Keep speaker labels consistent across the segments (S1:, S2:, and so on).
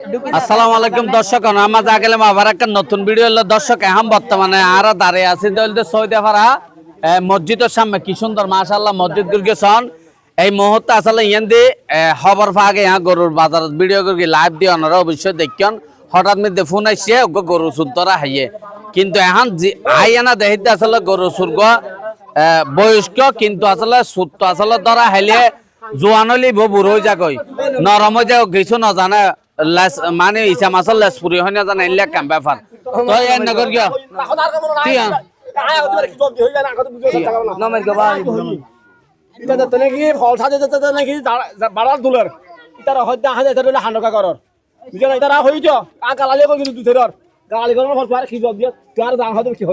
S1: আসসালামু আলাইকুম, দর্শক, আমার আগেলে আবার একটা নতুন ভিডিও হলো দর্শক, এখন বর্তমানে আর দাঁড়িয়ে আছি সৌদি আফারা মসজিদের সামনে। কি সুন্দর মাশাল্লাহ মসজিদ গুরগেছন এই মুহূর্তে আসলে ইয়ান দি খবর ফাগে ইহা গরুর বাজার। ভিডিও করি লাইভ দিয়ে ওনারা অবশ্যই দেখছেন হঠাৎ মধ্যে ফোন আসছে ওকে গরু সুতরা হাইয়ে। কিন্তু এখন আইয়ানা দেখিতে আসলে গরু সুর্গ বয়স্ক, কিন্তু আসলে সুত আসলে ধরা হাইলে জোয়ান হলে বুড়ো হয়ে যাকই নরম হয়ে যাক, কিছু নজানে লেস মানে ইচ্ছা মাছৰ লেচ পুৰি হয় নাজানে এইবিলাক কাম বেপাৰ। তই ইয়াৰ নগৰ কিয়? কি আন?
S2: তেনেকি ফল চাই তেনেকি বাৰাত তোলাৰ ইতাৰ সদ্য আহে এটা ধৰিলে হানকা কৰৰ। বুজিলা ইতাৰ হৈ যা। আ গালালি কৰাৰ ফল খোৱাৰ খিজক দিয়া তোৰ দাম হয়তো কি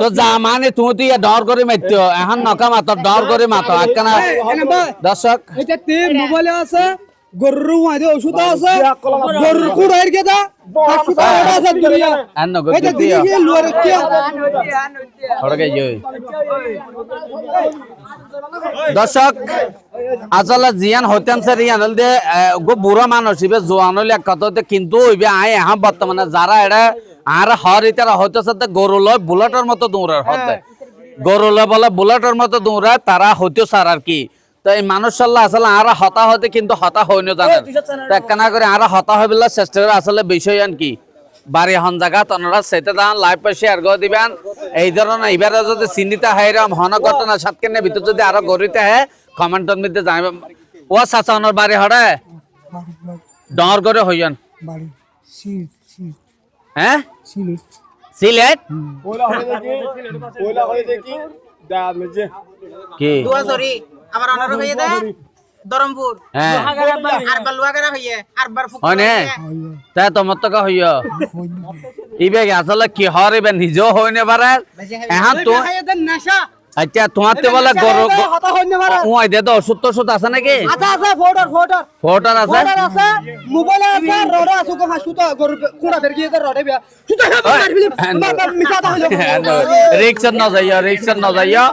S1: তো যা মানে তুমি তো ডৰ কৰি মাতিছ এখন নকা মাত ডৰ কৰি মাত। একখানা দৰ্শক।
S3: এটা তে মোবাইলে আছে। গরুর মাঝে ওষুধ আছে গরুর কুড়াইয়ের গেদা হাসপাতাল আছে দুনিয়া
S1: আর নগর
S3: এটা
S1: দিয়
S3: গিয়ে লুয়ারে কি
S1: সড়কে জয়। দর্শক আসলে জিয়ান হইতেন স্যার ইয়ান হল দে গো বুড়ো মানুষ ইবে জোয়ান কথা কিন্তু ইবে আয় এখন বর্তমানে যারা এটা আর হর ইতারা হইতেছে তে গরু লয় বুলেটের মতো দৌড়ার হতে। গরু লয় বলে বুলেটের মতো দৌড়ায় তারা হইতে স্যার আর কি। তো এই মানুষ সাল্লাহ আসলে আর হতা হতে কিন্তু হতা হইনি জানেন। তো একখানা করে আর হতা হইবিল্লা চেষ্টা করে আসলে বিষয় আন কি? বাড়ি হন জায়গা তনরা সেটা দান লাইভ পে শেয়ার করে দিবেন। এই ধরনের এবারে যদি চিহ্নিত হাইরাম হন ঘটনা সাতকেনের ভিতর যদি আরও গড়িতে হে কমেন্টের মধ্যে জানাবেন ও চাচানোর বাড়ি হরে ডর করে হইয়ান। হ্যাঁ
S3: সিল
S1: সিলেট।
S2: হয় হয়
S1: কি?
S4: আমার অনার হয়ে দে। ধরমপুর।
S1: হ্যাঁ।
S4: আর বালুয়াগারা হইয়ে আর বার ফুক
S1: তাই তোমার তো হইয়। ইবে আসলে কি হর ইবে নিজেও হইনে পারে এখন তো
S3: নেশা।
S1: আচ্ছা তোমার তো বলে গরু
S3: হতা হইনে পারে
S1: ও দে তো ওষুধ টষুধ আছে নাকি?
S3: আচ্ছা আছে ফোটার ফোটার
S1: ফোটার আছে?
S3: ফোটার আছে মোবাইলে আছে রড আছে কো হাসুতা গরু কুড়া বের গিয়ে রডে বিয়া। সুতা খাবে ফিল্ম মিছা তা হইল
S1: রিক্সার যাইয়া রিক্সার ন যাইয়া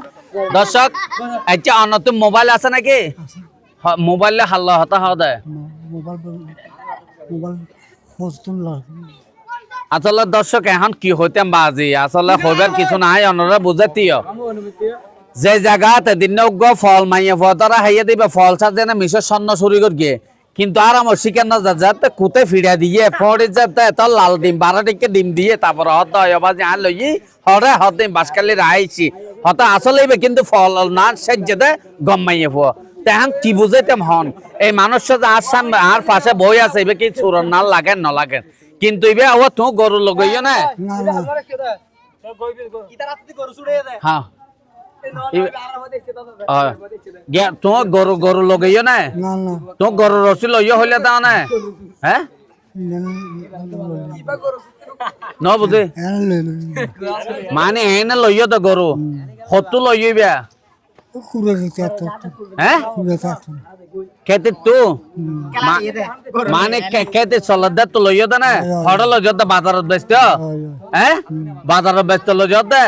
S1: দর্শক আচ্ছা অন্য মোবাইল আছে নাকি? মোবাইলে হাল্লা হতা হওয়া দেয় আসলে দর্শক এখন কি হইতাম বাজি আসলে হইবার কিছু নাই অন্যরা বুঝাতিও যে জায়গাতে দিন ফল মাইয়া ফতরা হাইয়া দিবে ফল সাজে না মিশর স্বর্ণ চুরি করিয়ে কিন্তু আর আমার শিকার না যাতে কুতে ফিরা দিয়ে ফড়ে যাতে তোর লাল ডিম বারো টিকে ডিম দিয়ে তারপর হত বাজে আন লই হরে হত ডিম বাসকালি রাইছি হত আসলে ইবে কিন্তু ফল না গম মাইয়ে ফো তেহান কি বুঝাইতাম হন? এই মানুষ যে আর সামনে আর পাশে বই আছে ইবে কি চুরন না লাগেন ন লাগেন কিন্তু ইবে ও তুই গরু লগাইও না
S3: না? না
S1: হ্যাঁ। গরু গরু লগাইও না? তো গরু রসি লইয়া হইলে তাও না? হ্যাঁ? ন বুঝে? মানে এনে লইয়া তো গরু। হতু
S3: তো?
S1: মানে দে দে দে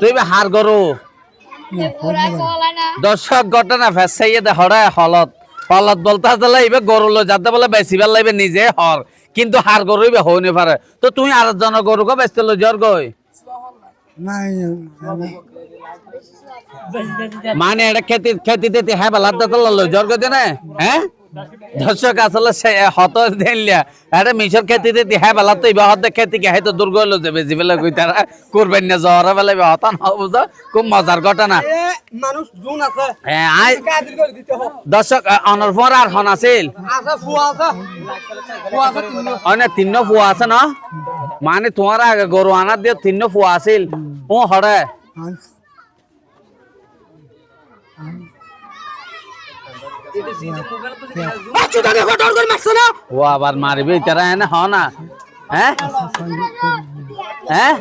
S1: তুই হার গরু দর্শক ঘটনা ফেসাইয়ে দে হলত। হলত বলতে গরু লো যাতে বলে বেশি বেলা লাগবে নিজে হর কিন্তু হার গরু এবার হইনি পারে তো তুই আর জনের গরু গো বেচতে লো জ্বর গই মানে এটা খেতে খেতে দিতে হ্যাঁ বেলা তো লো জ্বর গই না হ্যাঁ? দর্শক আসলে হত দিলিয়া আরে মিশর খেতে দিতে হ্যাঁ বেলা তো এবার হতে খেতে কে হয়তো দূর গইলো যে বেশি বেলা কই তারা করবেন না জ্বর বেলা এবার হতান বুঝো খুব মজার ঘটনা।
S3: মানুষ জুন আছে।
S1: হ্যাঁ আই
S3: হবে।
S1: দর্শক অনর পর আর হন আছিল।
S3: আছে ফুয়া আছে। ফুয়া আছে তিন
S1: ফুয়া আছে না? মানে তোমার আগে গরু আনার দিয়ে তিন ফুয়া আছিল ও হরে ও আবার মারবি তারা এনে হ না হ্যাঁ হ্যাঁ